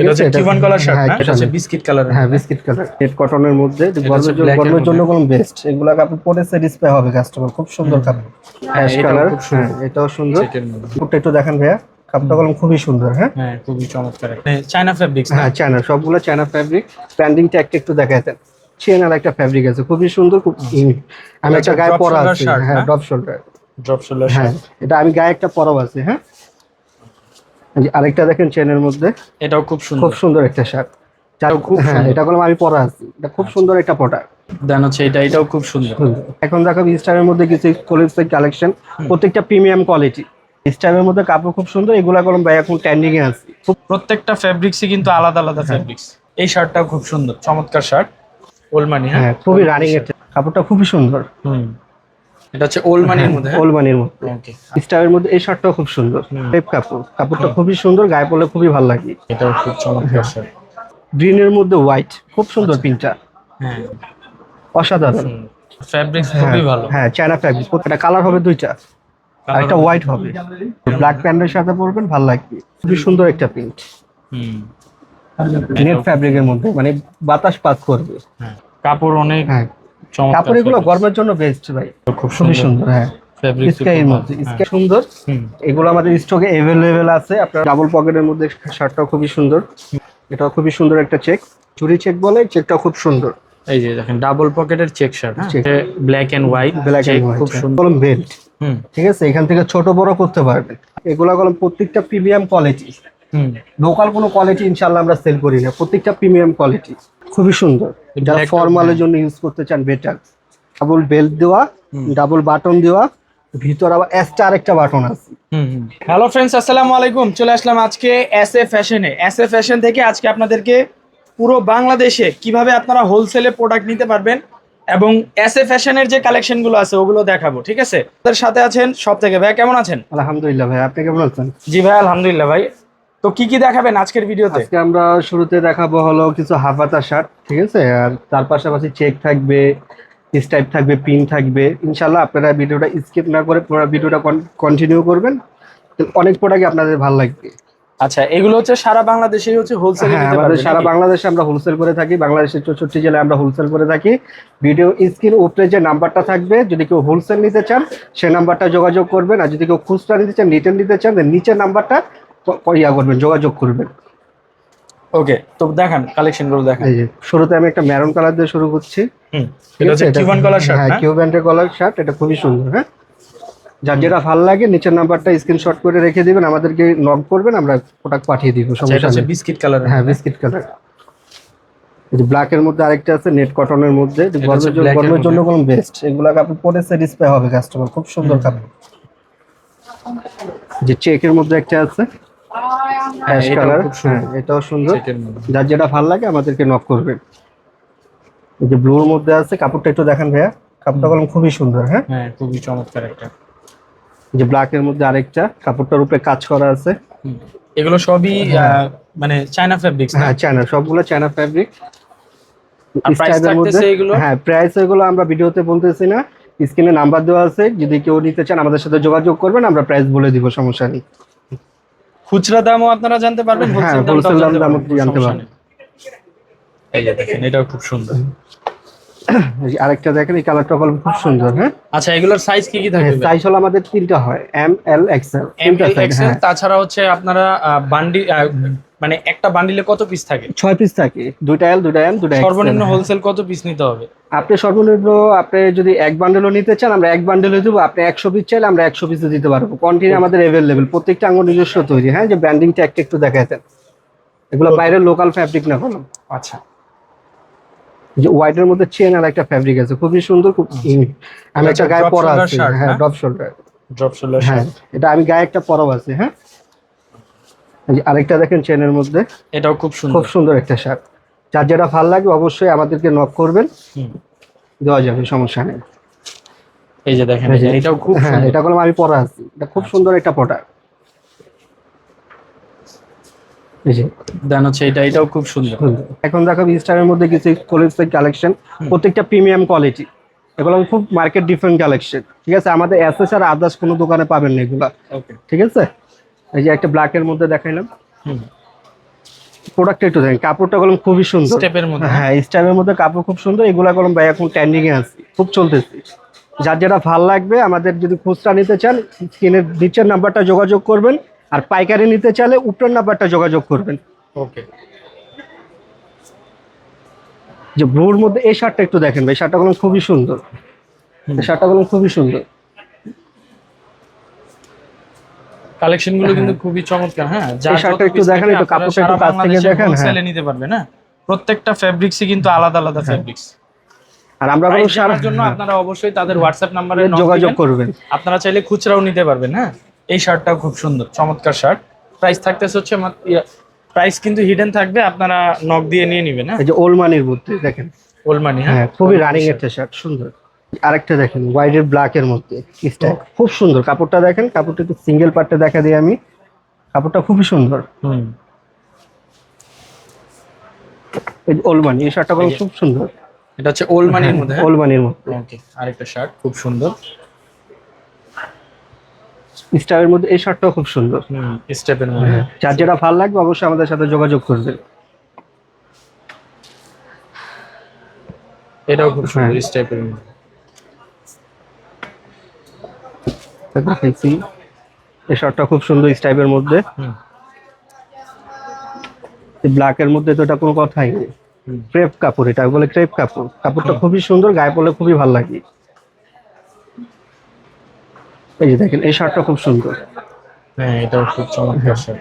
এটা হচ্ছে Cuban colour shirt হ্যাঁ, না? এটা হচ্ছে বিস্কিট কালার হ্যাঁ বিস্কিট কালার নেট কটনের মধ্যে গরমের জন্য গরমের জন্য মধ্যে। বেস্ট এগুলা কাপড় পরে হবে কাস্টমার খুব সুন্দর কাপড়। Ash colour. হ্যাঁ এটাও সুন্দর। একটু দেখেন ভাইয়া কলম খুবই সুন্দর হ্যাঁ? হ্যাঁ খুবই চমৎকার। চায়না হ্যাঁ চায়না সবগুলো চায়না ফ্যাব্রিক একটু দেখাতেন চেনার একটা ফ্যাব্রিক আছে খুবই সুন্দর খুব আমি একটা গায়ে পরা আছে হ্যাঁ ড্রপ শোল্ডার ড্রপ শোল্ডার হ্যাঁ এটা আমি গায়ে একটা পরাও আছে হ্যাঁ? আরেকটা দেখেন চেনের মধ্যে। এটাও খুব সুন্দর। খুব সুন্দর একটা শার্ট খুব হ্যাঁ এটা কলম আমি পরা আছি। এটা খুব সুন্দর একটা প্রোডাক্ট দেন হচ্ছে এটা এটাও খুব সুন্দর। এখন দেখাবো স্টারের মধ্যে কিছু কোলেজের কালেকশন প্রত্যেকটা প্রিমিয়াম কোয়ালিটি স্টারের মধ্যে কাপড় খুব সুন্দর এগুলা কলম ভাই এখন ট্রেন্ডিং এ আছে। খুব প্রত্যেকটা ফেব্রিক্সই কিন্তু আলাদা আলাদা ফেব্রিক্স এই শার্টটাও খুব সুন্দর। চমৎকার শার্ট ওলমানি হ্যাঁ? হ্যাঁ খুবই রানিং এর কাপড়টা খুবই সুন্দর। হুম। এটা হচ্ছে ওলমানির মধ্যে হ্যাঁ? ওলমানির মধ্যে। স্টারের মধ্যে এই শার্টটাও খুব সুন্দর। টেপ কাপড় কাপড়টা খুবই সুন্দর গায়ে পরলে খুবই ভালো লাগে। এটাও খুব চমৎকার শার্ট গ্রিনের মধ্যে হোয়াইট খুব সুন্দর প্রিন্টটা হ্যাঁ। অসাধারণ। ফেব্রিক্স হ্যাঁ, খুবই ভালো। হ্যাঁ চায়না ফ্যাব্রিক প্রত্যেকটা কালার হবে দুইটা। একটা হোয়াইট হবে। ব্ল্যাক প্যান্টের সাথে পরবেন ভালো লাগবে। খুবই সুন্দর একটা প্রিন্ট হুম। নেট ফ্যাব্রিকের মধ্যে মানে বাতাস পাস করবে। হ্যাঁ। কাপড় অনেক হ্যাঁ। কাপড় এগুলো গরমের জন্য বেস্ট ভাই। খুব খুবই সুন্দর হ্যাঁ। সুন্দর। হুম। এগুলো আমাদের স্টকে অ্যাভেলেবেল আছে। আপনার ডাবল পকেটের মধ্যে শার্টটাও খুবই সুন্দর। এটাও খুবই সুন্দর একটা চেক চুরি চেক বলে চেকটাও খুব সুন্দর। এই যে দেখেন ডাবল পকেটের check shirt. Black and white black and খুব সুন্দর। বেল্ট হুম। ঠিক আছে? এখান থেকে ছোট বড় করতে পারবেন। এগুলা কলম প্রত্যেকটা প্রিমিয়াম কোয়ালিটি হুম। লোকাল কোনো কোয়ালিটি ইনশাল্লাহ আমরা সেল করি না। প্রত্যেকটা প্রিমিয়াম কোয়ালিটি খুবই সুন্দর। যারা ফর্মালের জন্য ইউজ করতে চান বেটার ডাবল বেল্ট দেওয়া ডাবল বাটন দেওয়া ভিতর আবার এক্সট্রা আরেকটা বাটন আছে। হ্যালো ফ্রেন্ডস আসসালামু আলাইকুম। চলে আসলাম আজকে এস এ। ফ্যাশনে এস এ ফ্যাশন থেকে আজকে আপনাদেরকে পুরো বাংলাদেশে কীভাবে আপনারা হোলসেলে প্রোডাক্ট নিতে পারবেন এবং এস এ ফ্যাশনের যে কালেকশনগুলো আছে ওগুলো দেখাবো ঠিক আছে? তাদের সাথে আছেন সব থেকে ভাই কেমন আছেন? আলহামদুলিল্লাহ ভাই আপনি কেমন আছেন? জি ভাই আলহামদুলিল্লাহ ভাই। তো কি কি দেখাবেন আজকের ভিডিওতে? আজকে আমরা শুরুতে দেখাবো হলো কিছু হাফাতা শার্ট ঠিক আছে? আর তার পাশাপাশি চেক থাকবে স্টাইপ থাকবে পিন থাকবে। ইনশাল্লাহ আপনারা ভিডিওটা স্কিপ না করে পুরো ভিডিওটা কন্টিনিউ করবেন। অনেক প্রোডাক্ট আপনাদের ভালো লাগবে। আচ্ছা এগুলো হচ্ছে সারা বাংলাদেশেই হচ্ছে হোলসেল হ্যাঁ আমাদের সারা বাংলাদেশে আমরা হোলসেল করে থাকি। বাংলাদেশের চৌষট্টি জেলায় আমরা হোলসেল করে থাকি। ভিডিও স্ক্রিন উপরে যে নাম্বারটা থাকবে যদি কেউ হোলসেল নিতে চান সে নাম্বারটা যোগাযোগ করবেন। আর যদি কেউ খুচরা নিতে চান রিটেল নিতে চান নিচের নাম্বারটা ইয়া করবেন যোগাযোগ করবেন। ওকে তো দেখান কালেকশনগুলো দেখান। এই যে শুরুতে আমি একটা ম্যারুন কালার দিয়ে শুরু করছি। হুম এটা? হচ্ছে কিউবান কালার শার্ট হ্যাঁ ব্যান্ডের শার্ট এটা খুবই সুন্দর হ্যাঁ? যার যেটা ভালো লাগে নিচের নাম্বারটা স্ক্রিনশট করে রেখে দিবেন আমাদেরকে নক করবেন আমরা প্রোডাক্ট পাঠিয়ে দিব আচ্ছা, সমস্যা নেই। বিস্কিট কালার হ্যাঁ বিস্কিট কালার এই যে ব্ল্যাক এর মধ্যে আরেকটা আছে নেট কটনের মধ্যে। গরমের জন্য গরমের জন্য। কোনো বেস্ট এগুলা কাপড় পরে স্যাটিসফাই হবে কাস্টমার খুব সুন্দর কাপড়। যে চেকের মধ্যে একটা আছে। Ash colour. হ্যাঁ এটাও সুন্দর। যার যেটা ভালো লাগে আমাদেরকে নক করবেন এই যে ব্লুর মধ্যে আছে কাপড়টা একটু দেখেন ভাইয়া। কাপড়টা কলম খুবই সুন্দর হ্যাঁ? হ্যাঁ খুবই চমৎকার একটা। যে ব্ল্যাক এর মধ্যে আরেকটা কাপড়টার উপরে কাজ করা আছে। এগুলো সবই মানে চায়না ফেব্রিক্স হ্যাঁ চায়না সবগুলো চায়না ফ্যাব্রিক? হ্যাঁ প্রাইস এগুলো আমরা ভিডিওতে বলতেছি না। স্ক্রিনে নাম্বার দেওয়া আছে। যদি কেউ নিতে চান আমাদের সাথে যোগাযোগ করবেন আমরা প্রাইস বলে দিব সমস্যা নেই। খুচরা দামও আপনারা জানতে পারবেন হ্যাঁ, wholesale দাম জানতে পারবেন, জানতে পারবেন। এই যে দেখেন এটাও খুব সুন্দর। আরেকটা দেখেন এই কালারটা কলম খুব সুন্দর হ্যাঁ? আচ্ছা এগুলোর সাইজ কি কি থাকবে? সাইজ হলো আমাদের তিনটা হয় M L XL M L XL তাছাড়া হচ্ছে আপনারা বান্ডি মানে একটা বান্ডিলে কত পিস থাকে? ছয় পিস থাকে। দুইটা এল দুইটা এম দুইটা সর্বনিম্ন হোলসেল কত পিস নিতে হবে? আপনি সর্বনিম্ন আপনি যদি এক বান্ডেলও নিতে চান আমরা এক বান্ডেলে দেবো। আপনি একশো পিস চাইলে আমরা একশো পিসও দিতে পারব। কন্টিনিউ আমাদের অ্যাভেলেবেল প্রত্যেকটা আঙ্গুর নিজস্ব তৈরি হ্যাঁ? যে ব্র্যান্ডিং ট্যাগটা একটু দেখাতেন এগুলো বাইরের লোকাল ফ্যাব্রিক না কোনো? আচ্ছা। যে হোয়াইটের মধ্যে চেন আর একটা ফ্যাব্রিক আছে। খুবই সুন্দর খুব আমি একটা গায়ে পরা আছে। হ্যাঁ? ড্রপ শোল্ডার ড্রপ শোল্ডার হ্যাঁ এটা আমি গায়ে একটা পরাও আছে হ্যাঁ? আরেকটা দেখেন চেনের মধ্যে। এটাও খুব সুন্দর। খুব সুন্দর একটা শার্ট যার যেটা ভালো লাগে অবশ্যই আমাদেরকে নক করবেন। দেওয়া যাবে সমস্যা নেই। এই যে দেখেন এটাও খুব হ্যাঁ এটা করলাম আমি পরা আছি। এটা খুব সুন্দর একটা প্রোডাক্ট এই যে। দেন হচ্ছে এটা এটাও খুব সুন্দর। এখন দেখাবো স্টারের মধ্যে কিছু কোলেজের কালেকশন প্রত্যেকটা প্রিমিয়াম কোয়ালিটি এগুলো খুব মার্কেট ডিফারেন্ট কালেকশন ঠিক আছে? আমাদের এসএস আর আদার্স কোনো দোকানে পাবেন না এগুলা। ঠিক আছে? এই যে একটা ব্ল্যাক এর মধ্যে দেখাইলাম। হুম। প্রোডাক্টটা একটু দেখেন কাপড়টা কলম খুবই সুন্দর। স্টেপের মধ্যে। হ্যাঁ স্টাইলের মধ্যে কাপড় খুব সুন্দর এগুলা কলম ভাই এখন ট্রেন্ডিং এ আছে খুব চলতেছে। যার যেটা ভালো লাগবে আমাদের যদি খুচরা নিতে চান স্ক্রিনের নিচের নাম্বারটা যোগাযোগ করবেন আর পাইকারি নিতে চাইলে উপরের নাম্বারটা যোগাযোগ করবেন। ওকে। যে ব্লুর মধ্যে এই শার্টটা একটু দেখেন ভাই শার্টটা কলম খুবই সুন্দর। শার্টটা কলম খুবই সুন্দর। কালেকশনগুলো কিন্তু খুবই চমৎকার হ্যাঁ? এই শার্টটা একটু দেখেন, একটু আপনারা কাপড়টা একটু কাছ থেকে দেখেন, হ্যাঁ। এ নিতে পারবেন হ্যাঁ? প্রত্যেকটা ফেব্রিক্সই কিন্তু আলাদা আলাদা ফেব্রিক্স আর আমরা বলব প্রাইস সারা জানার জন্য আপনারা অবশ্যই তাদের হোয়াটসঅ্যাপ নাম্বারে যোগাযোগ করবেন। আপনারা চাইলে খুচরাও নিতে পারবেন হ্যাঁ? এই শার্টটাও খুব সুন্দর চমৎকার শার্ট। প্রাইস থাকতেছে হচ্ছে প্রাইস কিন্তু হিডেন থাকবে আপনারা নক দিয়ে নিয়ে নেবেন হ্যাঁ? এই যে ওলমানির মধ্যে দেখেন। ওলমানি হ্যাঁ? হ্যাঁ খুবই রানিং একটা শার্ট সুন্দর। আরেকটা দেখেন হোয়াইট এর ব্ল্যাক এর মধ্যে স্টাইল খুব সুন্দর। কাপড়টা দেখেন কাপড়টা একটু সিঙ্গেল পার্টে দেখা দিই আমি। কাপড়টা খুবই সুন্দর। হুম। এই যে ওলমানি এই শার্টটা খুব সুন্দর। এটা হচ্ছে ওলমানির মধ্যে হ্যাঁ? ওলমানির মধ্যে। ওকে আরেকটা শার্ট খুব সুন্দর। স্টাইলের মধ্যে এই শার্টটাও খুব সুন্দর। হুম স্টেপের মধ্যে। যার যেটা ভালো লাগবে অবশ্যই আমাদের সাথে যোগাযোগ করবেন। এটাও খুব সুন্দর হ্যাঁ। স্টেপের মধ্যে। এই শার্টটা খুব সুন্দর স্টাইপের মধ্যে। ব্ল্যাক এর মধ্যে তো এটা কোনো কথাই নেই। ক্রেপ কাপড় এটা বলে ক্রেপ কাপড়। কাপড়টা খুবই সুন্দর গায়ে পরলে খুবই ভালো লাগে। এই যে দেখেন এই শার্টটা খুব সুন্দর। হ্যাঁ এটাও খুব চমৎকার শার্ট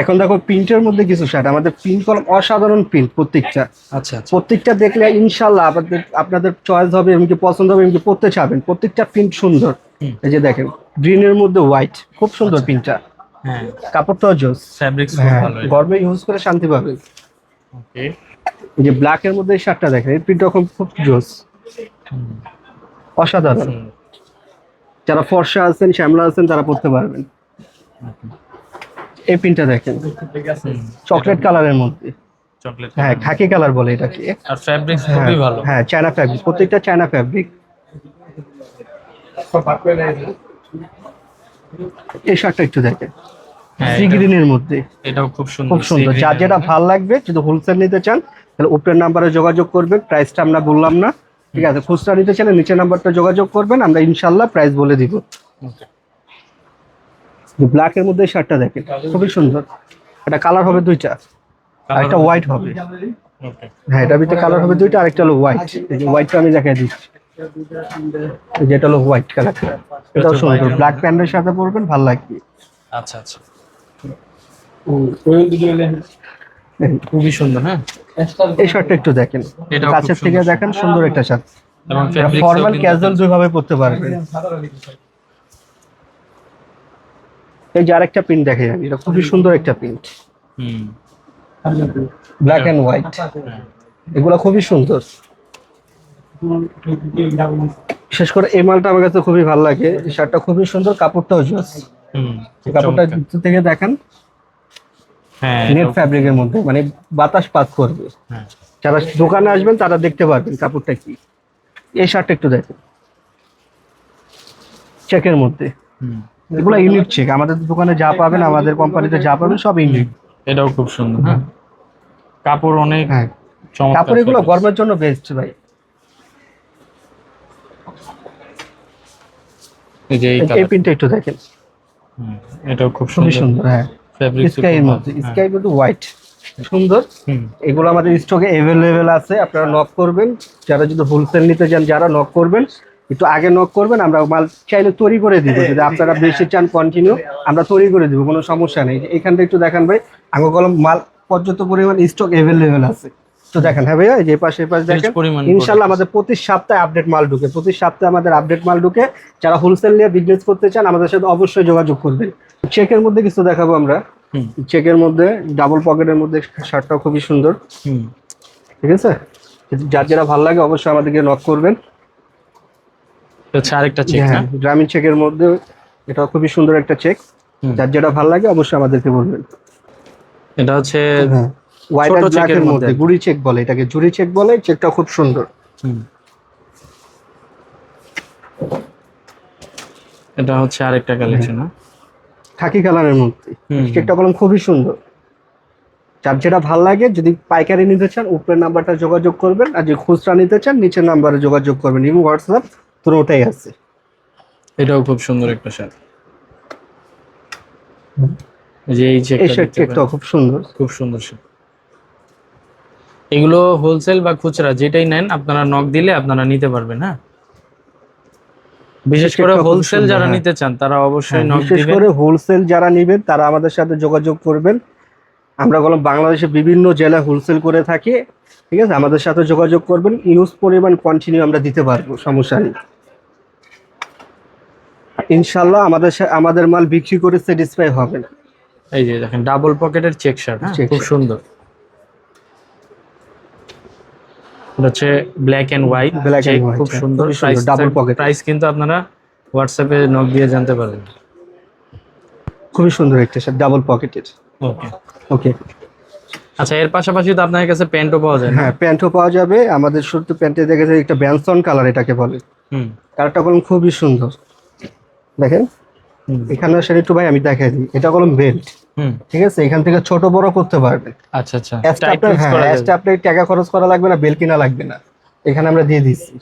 এখন দেখো প্রিন্টের মধ্যে কিছু শার্ট আমাদের প্রিন্ট কলম অসাধারণ প্রিন্ট প্রত্যেকটা। আচ্ছা আচ্ছা। প্রত্যেকটা দেখলে ইনশাল্লাহ আপনাদের আপনাদের চয়েস হবে এমনকি পছন্দ হবে এমনকি পড়তে চাবেন। প্রত্যেকটা প্রিন্ট সুন্দর। এই যে দেখেন গ্রিনের মধ্যে হোয়াইট খুব সুন্দর পিনটা হ্যাঁ। কাপড়টাও জোস। ফ্যাব্রিক্স হ্যাঁ ভালো গরমে ইউজ করে শান্তি পাবেন ওকে। এই যে ব্ল্যাক এর মধ্যে এই শার্টটা দেখেন এই প্রিন্টটা খুব খুব জোস। অসাধারণ। যারা ফর্সা আছেন শ্যামলা আছেন তারা পড়তে পারবেন। এই পিনটা দেখেন। চকলেট কালারের মধ্যে। চকলেট হ্যাঁ খাকি কালার বলে এটাকে। আর ফ্যাব্রিক্স হ্যাঁ খুবই ভালো। হ্যাঁ চায়না ফ্যাব্রিক প্রত্যেকটা চায়না ফ্যাব্রিক এই শার্টটা একটু দেখেন। হ্যাঁ, সি এটা- গ্রিনের মধ্যে। এটাও খুব সুন্দর খুব সুন্দর। যার যেটা ভালো লাগবে যদি হোলসেল নিতে চান তাহলে উপরের নাম্বারে যোগাযোগ করবেন। প্রাইসটা আমরা বললাম না। ঠিক আছে খুচরা নিতে চাইলে নিচের নাম্বারটা যোগাযোগ করবেন। আমরা ইনশাল্লাহ প্রাইস বলে দিব। মধ্যে। Okay. ব্ল্যাক এর মধ্যে শার্টটা দেখেন খুবই সুন্দর। এটা কালার হবে দুইটা। আর একটা হোয়াইট হবে। হ্যাঁ এটার ভিতরে কালার হবে দুইটা আরেকটা হলো হোয়াইট এই যে হোয়াইটটা আমি দেখাই দিচ্ছি। এই যে হলো হোয়াইট কালার এটাও সুন্দর। ব্ল্যাক প্যান্টের সাথে পরবেন ভালো লাগবে। আচ্ছা আচ্ছা। খুবই সুন্দর হ্যাঁ? এই শার্টটা একটু দেখেন। কাছের থেকে দেখেন সুন্দর একটা শার্ট ফর্মাল ক্যাজুয়াল দুইভাবে পড়তে পারবেন। এই যে আরেকটা প্রিন্ট দেখে আমি এটা খুবই সুন্দর একটা প্রিন্ট হুম। ব্ল্যাক এন্ড হোয়াইট এগুলো খুবই সুন্দর। বিশেষ করে এই মালটা আমার কাছে খুবই ভালো লাগে। এই শার্টটা খুবই সুন্দর কাপড়টাও জোস হুম কাপড়টা। ভিতর থেকে দেখেন হ্যাঁ নেট ফ্যাব্রিকের মধ্যে মানে বাতাস পাস করবে। হ্যাঁ। যারা দোকানে আসবেন তারা দেখতে পারবেন কাপড়টা কি। এই শার্টটা একটু দেখেন। চেকের মধ্যে। হুম। এগুলো ইউনিক চেক আমাদের দোকানে যা পাবেন আমাদের কোম্পানিতে যা পাবেন সব ইউনিক এটাও খুব সুন্দর হ্যাঁ। কাপড় অনেক হ্যাঁ। কাপড় এগুলো গরমের জন্য বেস্ট ভাই। এই যে এই এই প্রিন্টটা একটু দেখেন। এটাও খুব সুন্দর। সুন্দর হ্যাঁ। ফ্যাব্রিক্স স্কাই মধ্যে স্কাই কিন্তু হোয়াইট সুন্দর। এগুলো আমাদের স্টকে অ্যাভেলেবেল আছে আপনারা নক করবেন। যারা যদি হোলসেল নিতে চান যারা নক করবেন একটু আগে নক করবেন আমরা মাল চাইলে তৈরি করে দিব। যদি আপনারা বেশি চান কন্টিনিউ আমরা তৈরি করে দিব কোনো সমস্যা নেই। এখানটা একটু দেখান ভাই আঙ্গ কলম মাল পর্যাপ্ত পরিমাণ স্টক অ্যাভেলেবেল আছে। তো দেখেন হ্যাঁ ভাইয়া যে পাশে পাশে দেখেন ইনশাল্লাহ আমাদের প্রতি সপ্তাহে আপডেট মাল ঢুকে প্রতি সপ্তাহে আমাদের আপডেট মাল ঢুকে। যারা হোলসেল নিয়ে বিজনেস করতে চান আমাদের সাথে অবশ্যই যোগাযোগ করবেন। চেকের মধ্যে কিছু দেখাবো আমরা। চেকের মধ্যে ডাবল পকেটের মধ্যে শার্টটাও খুবই সুন্দর। হুম। ঠিক আছে? যার যেটা ভালো লাগে অবশ্যই আমাদেরকে নক করবেন। হচ্ছে আরেকটা চেক হ্যাঁ গ্রামীণ চেকের মধ্যে এটা খুবই সুন্দর একটা চেক। যার যেটা ভালো লাগে অবশ্যই আমাদেরকে বলবেন। এটা হচ্ছে হ্যাঁ। হোয়াইট আর ব্ল্যাকের মধ্যে। গুড়ি চেক বলে এটাকে জুড়ি চেক বলে চেকটা খুব সুন্দর। এটা হচ্ছে আরেকটা কালেকশন খাকি কালারের মধ্যে। চেকটা কলম খুবই সুন্দর। যার যেটা ভালো লাগে যদি পাইকারি নিতে চান উপরের নাম্বারটা যোগাযোগ করবেন আর যদি খুচরা নিতে চান নিচের নাম্বারে যোগাযোগ করবেন। এবং হোয়াটসঅ্যাপ তো ওটাই আছে। এটাও খুব সুন্দর একটা শার্ট যে এই এই চেকটা খুব সুন্দর। খুব সুন্দর শার্ট এগুলো হোলসেল বা খুচরা যেটাই নেন আপনারা নক দিলে আপনারা নিতে পারবেন হ্যাঁ? বিশেষ করে হোলসেল যারা হ্যাঁ। নিতে চান তারা অবশ্যই হ্যাঁ, নক বিশেষ করে হোলসেল যারা নেবেন তারা আমাদের সাথে যোগাযোগ করবেন। আমরা বললাম বাংলাদেশে বিভিন্ন জেলায় হোলসেল করে থাকি ঠিক আছে? আমাদের সাথে যোগাযোগ করবেন। ইউজ পরিমাণ কন্টিনিউ আমরা দিতে পারব সমস্যা নেই। ইনশাল্লাহ আমাদের আমাদের মাল বিক্রি করে স্যাটিসফাই হবেন এই যে দেখেন ডাবল পকেটের চেক শার্ট খুব সুন্দর এটা হচ্ছে ব্ল্যাক এন্ড হোয়াইট খুব হ্যাঁ, সুন্দর খুবই সুন্দর, প্রাইস কিন্তু আপনারা হোয়াটসঅ্যাপে নক দিয়ে জানতে পারবেন। খুবই সুন্দর একটা শার্ট ডাবল পকেটের ওকে ওকে আচ্ছা এর পাশাপাশি তো আপনার কাছে প্যান্টও পাওয়া যায় হ্যাঁ প্যান্টও পাওয়া যাবে। আমাদের শুধু প্যান্টে দেখে যায় একটা ব্যানসন কালার এটাকে বলে। হুম। কালারটা কলম খুবই সুন্দর। দেখেন? এখানে সেটা একটু ভাই আমি দেখাই দিই। এটা কলম বেল্ট ঠিক আছে? এখান থেকে ছোট বড় করতে পারবেন আচ্ছা আচ্ছা। হ্যাঁ টাকা খরচ করা লাগবে না বেল কিনা লাগবে না। এখানে আমরা দিয়ে দিচ্ছি।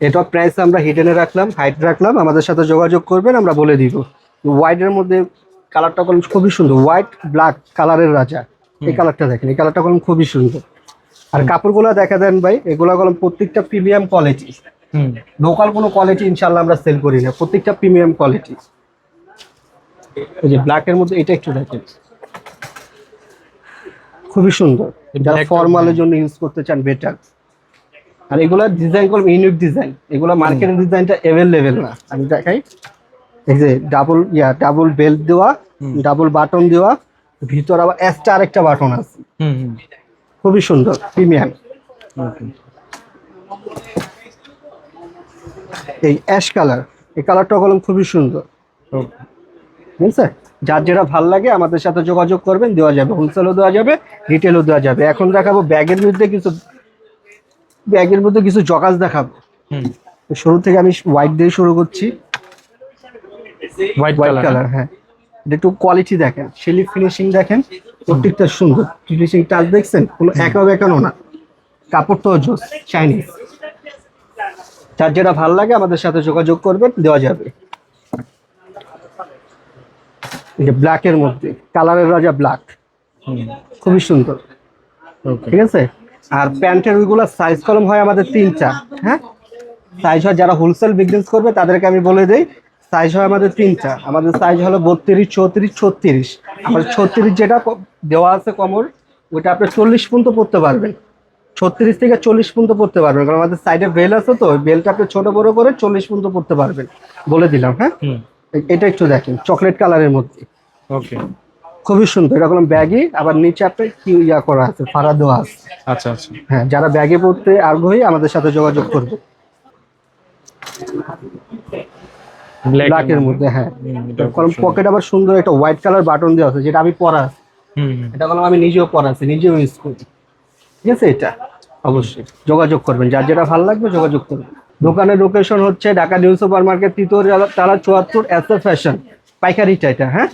এটা প্রাইস আমরা হিডেনে রাখলাম হাইট রাখলাম আমাদের সাথে যোগাযোগ করবেন আমরা বলে দিব। হোয়াইটের মধ্যে কালারটা কলম খুবই সুন্দর হোয়াইট ব্ল্যাক কালারের রাজা। এই কালারটা দেখেন এই কালারটা কলম খুবই সুন্দর। আর কাপড়গুলো দেখা দেন ভাই এগুলো কলম প্রত্যেকটা প্রিমিয়াম কোয়ালিটি হুম। লোকাল কোনো কোয়ালিটি ইনশাল্লাহ আমরা সেল করি না প্রত্যেকটা প্রিমিয়াম কোয়ালিটি এই যে ব্ল্যাকের মধ্যে এটা একটু দেখেন। খুবই সুন্দর। যারা ফর্মালের জন্য ইউজ করতে চান বেটার আর এগুলা ডিজাইন করব ইউনিক ডিজাইন এগুলা মার্কেটের ডিজাইনটা অ্যাভেলেবেল না। আমি দেখাই। এই যে ডাবল ইয়া ডাবল বেল্ট দেওয়া ডাবল বাটন দেওয়া ভিতর আবার এক্সট্রা আরেকটা বাটন আছে। হুম খুবই সুন্দর প্রিমিয়াম এই অ্যাশ কালার এই কালারটা কলম খুবই সুন্দর। ঠিক আছে যার যেটা ভালো লাগে আমাদের সাথে যোগাযোগ করবেন দেওয়া যাবে। হোলসেলও দেওয়া যাবে রিটেলও দেওয়া যাবে। এখন দেখাবো ব্যাগের মধ্যে কিছু ব্যাগের মধ্যে কিছু জগাস দেখাবো। শুরু থেকে আমি হোয়াইট দিয়ে শুরু করছি। হোয়াইট হোয়াইট কালার কালার হ্যাঁ। একটু কোয়ালিটি দেখেন। শিলি ফিনিশিং দেখেন প্রত্যেকটা সুন্দর। ফিনিশিং টাচ দেখছেন? কোনো একাও একানো না। কাপড়টাও জোস চাইনিজ যার যেটা ভালো লাগে আমাদের সাথে যোগাযোগ করবেন দেওয়া যাবে। এই যে ব্ল্যাকের মধ্যে কালারের রাজা ব্ল্যাক খুবই সুন্দর। ঠিক আছে? আর প্যান্টের ওইগুলো সাইজ কলম হয় আমাদের তিনটা হ্যাঁ? সাইজ হয় যারা হোলসেল বিজনেস করবে তাদেরকে আমি বলে দিই সাইজ হয় আমাদের তিনটা। আমাদের সাইজ হলো বত্রিশ চৌত্রিশ ছত্রিশ। আমাদের ছত্রিশ যেটা দেওয়া আছে কমর ওইটা আপনি চল্লিশ পর্যন্ত পড়তে পারবেন। ছত্রিশ থেকে চল্লিশ পর্যন্ত পড়তে পারবেন। কারণ আমাদের সাইডে বেল আছে তো বেলটা আপনি ছোট বড় করে চল্লিশ পর্যন্ত পড়তে পারবেন। বলে দিলাম হ্যাঁ? এটা একটু দেখেন চকলেট কালারের মধ্যে। ওকে খুবই সুন্দর এটা কোনো ব্যাগই আবার নিচে আপনার কি ইয়া করা আছে ফাড়া দেওয়া আছে। আচ্ছা আচ্ছা। হ্যাঁ যারা ব্যাগে পড়তে আগ্রহী আমাদের সাথে যোগাযোগ করবে। ব্ল্যাকের মধ্যে হ্যাঁ। কলম পকেট আবার সুন্দর একটা হোয়াইট কালার বাটন দেওয়া আছে যেটা আমি পরা আছে। এটা কলম আমি নিজেও পরা আছে নিজেও ইউজ করি। ঠিক আছে এটা অবশ্যই। যোগাযোগ করবেন যার যেটা ভালো লাগবে যোগাযোগ করবেন। দোকানের লোকেশন হচ্ছে ঢাকা নিউ সুপার মার্কেট তৃতীয় তারা চুয়াত্তর এস এ ফ্যাশন পাইকারিটা এটা হ্যাঁ?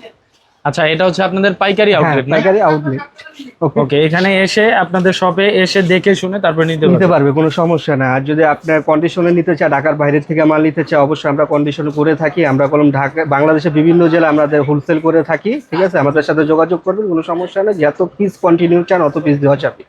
আচ্ছা এটা হচ্ছে আপনাদের পাইকারি হ্যাঁ আউটলেট পাইকারি আউটলেট ওকে ওকে এখানে এসে আপনাদের শপে এসে দেখে শুনে তারপর নিতে নিতে পারবে কোনো সমস্যা না আর যদি আপনার কন্ডিশনে নিতে চায় ঢাকার বাইরে থেকে মাল নিতে চায় অবশ্যই আমরা কন্ডিশন করে থাকি। আমরা কলম ঢাকা বাংলাদেশের বিভিন্ন জেলা আমাদের হোলসেল করে থাকি ঠিক আছে? আমাদের সাথে যোগাযোগ করবেন কোনো সমস্যা নেই। যত পিস কন্টিনিউ চান অত পিস দেওয়া যাবে।